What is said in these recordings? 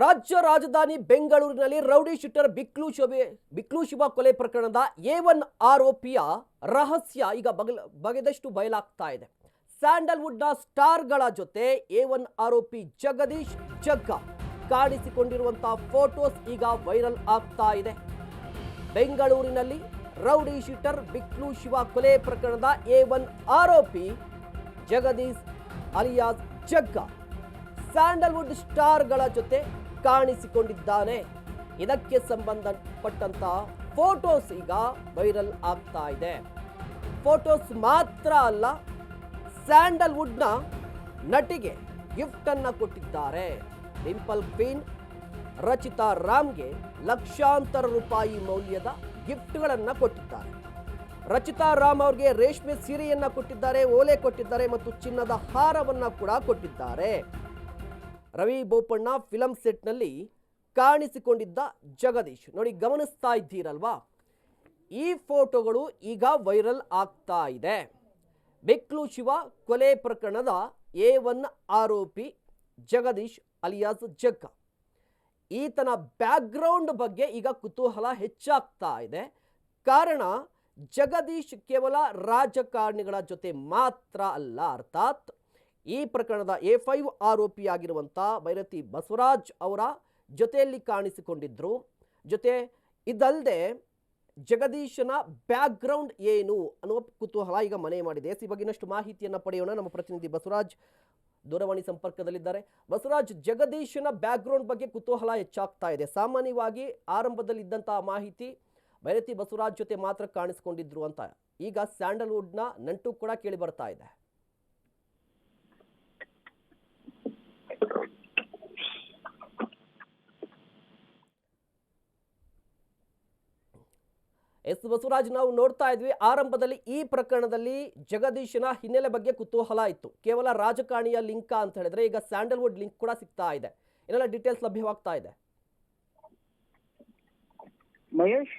ರಾಜ್ಯ ರಾಜಧಾನಿ ಬೆಂಗಳೂರಿನಲ್ಲಿ ರೌಡಿ ಶೂಟರ್ ಬಿಕ್ಲು ಶೋಭೆ, ಬಿಕ್ಲು ಶಿವ ಕೊಲೆ ಪ್ರಕರಣದ ಎ ಒನ್ ಆರೋಪಿಯ ರಹಸ್ಯ ಈಗ ಬಗಲ, ಬಗೆದಷ್ಟು ಬಯಲಾಗ್ತಾ ಇದೆ. ಸ್ಯಾಂಡಲ್ವುಡ್ನ ಸ್ಟಾರ್ಗಳ ಜೊತೆ ಎ ಒನ್ ಆರೋಪಿ ಜಗದೀಶ್ ಜಗ್ಗ ಕಾಣಿಸಿಕೊಂಡಿರುವಂತಹ ಫೋಟೋಸ್ ಈಗ ವೈರಲ್ ಆಗ್ತಾ ಇದೆ. ಬೆಂಗಳೂರಿನಲ್ಲಿ ರೌಡಿ ಶೂಟರ್ ಬಿಕ್ಲು ಶಿವ ಕೊಲೆ ಪ್ರಕರಣದ ಎ ಒನ್ ಆರೋಪಿ ಜಗದೀಶ್ ಅಲಿಯಾಸ್ ಜಗ್ಗ ಸ್ಯಾಂಡಲ್ವುಡ್ ಸ್ಟಾರ್ಗಳ ಜೊತೆ ಕಾಣಿಸಿಕೊಂಡಿದ್ದಾನೆ. ಇದಕ್ಕೆ ಸಂಬಂಧಪಟ್ಟಂತ ಫೋಟೋಸ್ ಈಗ ವೈರಲ್ ಆಗ್ತಾ ಇದೆ. ಫೋಟೋಸ್ ಮಾತ್ರ ಅಲ್ಲ, ಸ್ಯಾಂಡಲ್ವುಡ್ನ ನಟಿಗೆ ಗಿಫ್ಟ್ ಅನ್ನ ಕೊಟ್ಟಿದ್ದಾರೆ. ಡಿಂಪಲ್ ಕ್ವೀನ್, ರಚಿತಾ ರಾಮ್ಗೆ ಲಕ್ಷಾಂತರ ರೂಪಾಯಿ ಮೌಲ್ಯದ ಗಿಫ್ಟ್ಗಳನ್ನು ಕೊಟ್ಟಿದ್ದಾರೆ. ರಚಿತಾ ರಾಮ್ ಅವ್ರಿಗೆ ರೇಷ್ಮೆ ಸೀರೆಯನ್ನ ಕೊಟ್ಟಿದ್ದಾರೆ, ಓಲೆ ಕೊಟ್ಟಿದ್ದಾರೆ ಮತ್ತು ಚಿನ್ನದ ಹಾರವನ್ನ ಕೂಡ ಕೊಟ್ಟಿದ್ದಾರೆ. ರವಿ ಬೋಪಣ್ಣ ಫಿಲಂ ಸೆಟ್ನಲ್ಲಿ ಕಾಣಿಸಿಕೊಂಡಿದ್ದ ಜಗದೀಶ್. ನೋಡಿ, ಗಮನಿಸ್ತಾ ಇದ್ದೀರಲ್ವಾ? ಈ ಫೋಟೋಗಳು ಈಗ ವೈರಲ್ ಆಗ್ತಾ ಇದೆ. ಬೆಕ್ಲು ಶಿವ ಕೊಲೆ ಪ್ರಕರಣದ ಎ ಒನ್ ಆರೋಪಿ ಜಗದೀಶ್ ಅಲಿಯಾಸ್ ಜಗ್ಗ. ಈತನ ಬ್ಯಾಕ್ಗ್ರೌಂಡ್ ಬಗ್ಗೆ ಈಗ ಕುತೂಹಲ ಹೆಚ್ಚಾಗ್ತಾ ಇದೆ. ಕಾರಣ, ಜಗದೀಶ್ ಕೇವಲ ರಾಜಕಾರಣಿಗಳ ಜೊತೆ ಮಾತ್ರ ಅಲ್ಲ, ಅರ್ಥಾತ್ ಈ ಪ್ರಕರಣದ ಎ ಫೈವ್ ಆರೋಪಿಯಾಗಿರುವಂಥ ಭೈರತಿ ಬಸವರಾಜ್ ಅವರ ಜೊತೆಯಲ್ಲಿ ಕಾಣಿಸಿಕೊಂಡಿದ್ದರು ಜೊತೆ ಇದಲ್ಲದೆ ಜಗದೀಶನ ಬ್ಯಾಕ್ಗ್ರೌಂಡ್ ಏನು ಅನ್ನುವ ಕುತೂಹಲ ಈಗ ಮನೆ ಮಾಡಿದೆ. ಎಸ್ ಈ ಬಗ್ಗಿನಷ್ಟು ಮಾಹಿತಿಯನ್ನು ಪಡೆಯೋಣ. ನಮ್ಮ ಪ್ರತಿನಿಧಿ ಬಸವರಾಜ್ ದೂರವಾಣಿ ಸಂಪರ್ಕದಲ್ಲಿದ್ದಾರೆ. ಬಸವರಾಜ್, ಜಗದೀಶನ ಬ್ಯಾಕ್ಗ್ರೌಂಡ್ ಬಗ್ಗೆ ಕುತೂಹಲ ಹೆಚ್ಚಾಗ್ತಾ ಇದೆ. ಸಾಮಾನ್ಯವಾಗಿ ಆರಂಭದಲ್ಲಿ ಇದ್ದಂತಹ ಮಾಹಿತಿ ಭೈರತಿ ಬಸವರಾಜ್ ಜೊತೆ ಮಾತ್ರ ಕಾಣಿಸ್ಕೊಂಡಿದ್ರು ಅಂತ. ಈಗ ಸ್ಯಾಂಡಲ್ವುಡ್ನ ನಂಟು ಕೂಡ ಕೇಳಿ ಬರ್ತಾ ಇದೆ. ಎಸ್ ಬಸವರಾಜ್ ನಾವು ನೋಡ್ತಾ ಇದ್ವಿ. ಆರಂಭದಲ್ಲಿ ಈ ಪ್ರಕರಣದಲ್ಲಿ ಜಗದೀಶನ ಹಿನ್ನೆಲೆ ಬಗ್ಗೆ ಕುತೂಹಲ ಇತ್ತು. ಕೇವಲ ರಾಜಕಾರಣಿಯ ಲಿಂಕ್ ಅಂತ ಹೇಳಿದ್ರೆ ಈಗ ಸ್ಯಾಂಡಲ್ವುಡ್ ಲಿಂಕ್ ಕೂಡ ಸಿಗ್ತಾ ಇದೆ. ಏನೆಲ್ಲ ಡೀಟೇಲ್ಸ್ ಲಭ್ಯವಾಗ್ತಾ ಇದೆ. ಮಹೇಶ್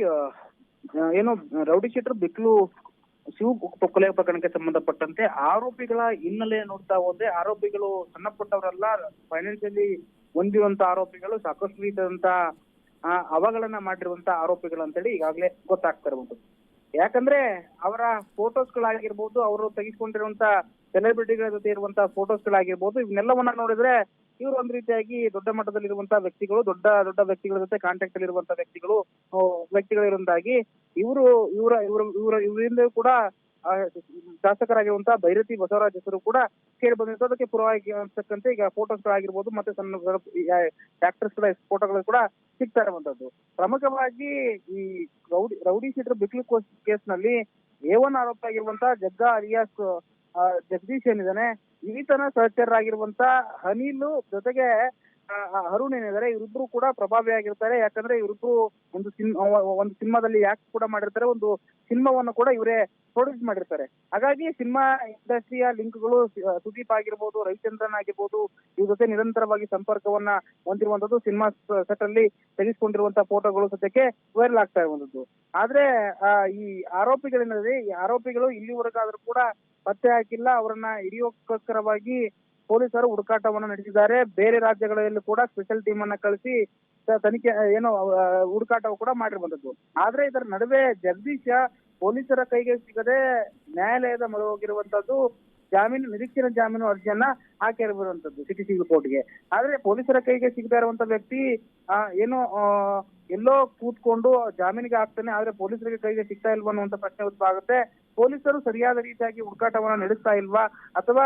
ಏನು ರೌಡಿ ಶೀಟರ್ ಬಿಕ್ಲು ಶಿವ ಕೊಲೆ ಪ್ರಕರಣಕ್ಕೆ ಸಂಬಂಧಪಟ್ಟಂತೆ ಆರೋಪಿಗಳ ಹಿನ್ನೆಲೆ ನೋಡ್ತಾ ಹೋದ್ರೆ ಆರೋಪಿಗಳು ಸಣ್ಣ ಪುಟ್ಟವರೆಲ್ಲ ಫೈನಾನ್ಷಿಯಲಿ ಹೊಂದಿರುವಂತ ಆರೋಪಿಗಳು ಸಾಕಷ್ಟು ರೀತಿಯಾದಂತ ಆ, ಅವಗಳನ್ನ ಮಾಡಿರುವಂತ ಆರೋಪಿಗಳು ಅಂತೇಳಿ ಈಗಾಗಲೇ ಗೊತ್ತಾಗ್ತಾ ಇರುವಂತದ್ದು ಯಾಕಂದ್ರೆ ಅವರ ಫೋಟೋಸ್ ಗಳಾಗಿರ್ಬೋದು ಅವರು ತೆಗೆಸ್ಕೊಂಡಿರುವಂತ ಸೆಲೆಬ್ರಿಟಿಗಳ ಜೊತೆ ಇರುವಂತಹ ಫೋಟೋಸ್ ಗಳಾಗಿರ್ಬೋದು ಇವನ್ನೆಲ್ಲವನ್ನ ನೋಡಿದ್ರೆ ಇವರು ಒಂದ್ ರೀತಿಯಾಗಿ ದೊಡ್ಡ ಮಟ್ಟದಲ್ಲಿ ಇರುವಂತಹ ವ್ಯಕ್ತಿಗಳು ದೊಡ್ಡ ದೊಡ್ಡ ವ್ಯಕ್ತಿಗಳ ಜೊತೆ ಕಾಂಟ್ಯಾಕ್ಟ್ ಅಲ್ಲಿ ಇರುವಂತ ವ್ಯಕ್ತಿಗಳು ಆ, ವ್ಯಕ್ತಿಗಳಿರುವಂತಾಗಿ ಇವರು ಇವರ ಇವರ ಇವರ ಇವರಿಂದ ಕೂಡ ಆ, ಶಾಸಕರಾಗಿರುವಂತ ಭೈರತಿ ಬಸವರಾಜ್ ಹೆಸರು ಕೂಡ ಕೇಳಿ ಬಂದಿತ್ತು ಅದಕ್ಕೆ ಪುರವಾಗಿ ಅನ್ಸಕ್ಕಂತೆ ಈಗ ಫೋಟೋಸ್ ಗಳಾಗಿರ್ಬೋದು ಮತ್ತೆ ಸಣ್ಣ ಆಕ್ಟರ್ಸ್ಗಳ ಫೋಟೋಗಳು ಕೂಡ ಸಿಗ್ತಾ ಇರುವಂತದ್ದು. ಪ್ರಮುಖವಾಗಿ ಈ ರೌಡಿ ರೌಡಿ ಶೀಟರ್ ಬಿಕ್ಲಿ ಕೇಸ್ನಲ್ಲಿ ಎ ಒನ್ ಆರೋಪ ಆಗಿರುವಂತ ಜಗ್ಗಾ ಅಲಿಯಾಸ್ ಜಗದೀಶ್ ಏನಿದ್ದಾನೆ ಈತನ ಸಹಚರರಾಗಿರುವಂತ ಅನಿಲ್ ಜೊತೆಗೆ ಅರುಣ್ ಏನಿದ್ದಾರೆ, ಇವರಿಬ್ರು ಕೂಡ ಪ್ರಭಾವಿಯಾಗಿರ್ತಾರೆ ಯಾಕಂದ್ರೆ ಇವರಿಬ್ರು ಒಂದು ಸಿನ್ ಒಂದು ಸಿನಿಮಾದಲ್ಲಿ ಯಾಕೆ ಕೂಡ ಮಾಡಿರ್ತಾರೆ. ಒಂದು ಸಿನಿಮಾವನ್ನು ಕೂಡ ಇವರೇ ಪ್ರೊಡ್ಯೂಸ್ ಮಾಡಿರ್ತಾರೆ. ಹಾಗಾಗಿ ಸಿನಿಮಾ ಇಂಡಸ್ಟ್ರಿಯ ಲಿಂಕ್ಗಳು ಸುದೀಪ್ ಆಗಿರ್ಬೋದು, ರವಿಚಂದ್ರನ್ ಆಗಿರ್ಬೋದು, ಇವ್ರ ಜೊತೆ ನಿರಂತರವಾಗಿ ಸಂಪರ್ಕವನ್ನ ಹೊಂದಿರುವಂತದ್ದು ಸಿನಿಮಾ ಸೆಟ್ ಅಲ್ಲಿ ತೆಗೆಸಿಕೊಂಡಿರುವಂತಹ ಫೋಟೋಗಳು ಸದ್ಯಕ್ಕೆ ವೈರಲ್ ಆಗ್ತಾ ಇರುವಂತದ್ದು ಆದ್ರೆ ಈ ಆರೋಪಿಗಳೇನಿದೆ ಈ ಆರೋಪಿಗಳು ಇಲ್ಲಿವರೆಗಾದ್ರೂ ಕೂಡ ಪತ್ತೆ ಹಾಕಿಲ್ಲ. ಅವರನ್ನ ಹಿಡಿಯೋಕ್ಕೋಸ್ಕರವಾಗಿ ಪೊಲೀಸರು ಹುಡುಕಾಟವನ್ನು ನಡೆಸಿದ್ದಾರೆ. ಬೇರೆ ರಾಜ್ಯಗಳಲ್ಲಿ ಕೂಡ ಸ್ಪೆಷಲ್ ಟೀಮ್ ಅನ್ನ ಕಳಿಸಿ ತನಿಖೆ, ಏನು ಹುಡುಕಾಟ ಕೂಡ ಮಾಡಿರುವಂತದ್ದು ಆದ್ರೆ ಇದರ ನಡುವೆ ಜಗದೀಶ ಪೊಲೀಸರ ಕೈಗೆ ಸಿಗದೆ ನ್ಯಾಯಾಲಯದ ಮೊರೆ ಹೋಗಿರುವಂತದ್ದು ಜಾಮೀನು ನಿರೀಕ್ಷಿತ ಜಾಮೀನು ಅರ್ಜಿಯನ್ನ ಹಾಕಿರುವಂತದ್ದು ಸಿಟಿ ಸಿವಿಲ್ ಕೋರ್ಟ್ಗೆ ಆದ್ರೆ ಪೊಲೀಸರ ಕೈಗೆ ಸಿಗದೇ ಇರುವಂತ ವ್ಯಕ್ತಿ ಏನು ಎಲ್ಲೋ ಕೂತ್ಕೊಂಡು ಜಾಮೀನಿಗೆ ಹಾಕ್ತಾನೆ ಆದ್ರೆ ಪೊಲೀಸರಿಗೆ ಕೈಗೆ ಸಿಗ್ತಾ ಇಲ್ವಾ ಅನ್ನುವಂತ ಪ್ರಶ್ನೆ ಉದ್ಭವ ಆಗುತ್ತೆ. ಪೊಲೀಸರು ಸರಿಯಾದ ರೀತಿಯಾಗಿ ಹುಡುಕಾಟವನ್ನ ನಡೆಸ್ತಾ ಇಲ್ವಾ? ಅಥವಾ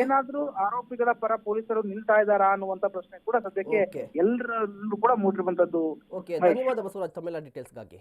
ಏನಾದ್ರೂ ಆರೋಪಿಗಳ ಪರ ಪೊಲೀಸರು ನಿಲ್ತಾ ಇದ್ದಾರಾ ಅನ್ನುವಂತ ಪ್ರಶ್ನೆ ಕೂಡ ಸದ್ಯಕ್ಕೆ ಎಲ್ಲರಲ್ಲೂ ಕೂಡ ಮೂಡಿರುವಂತದ್ದು ಧನ್ಯವಾದ ಬಸವರಾಜ್ ತಮ್ಮೆಲ್ಲ ಡೀಟೇಲ್ಸ್ಗಾಗಿ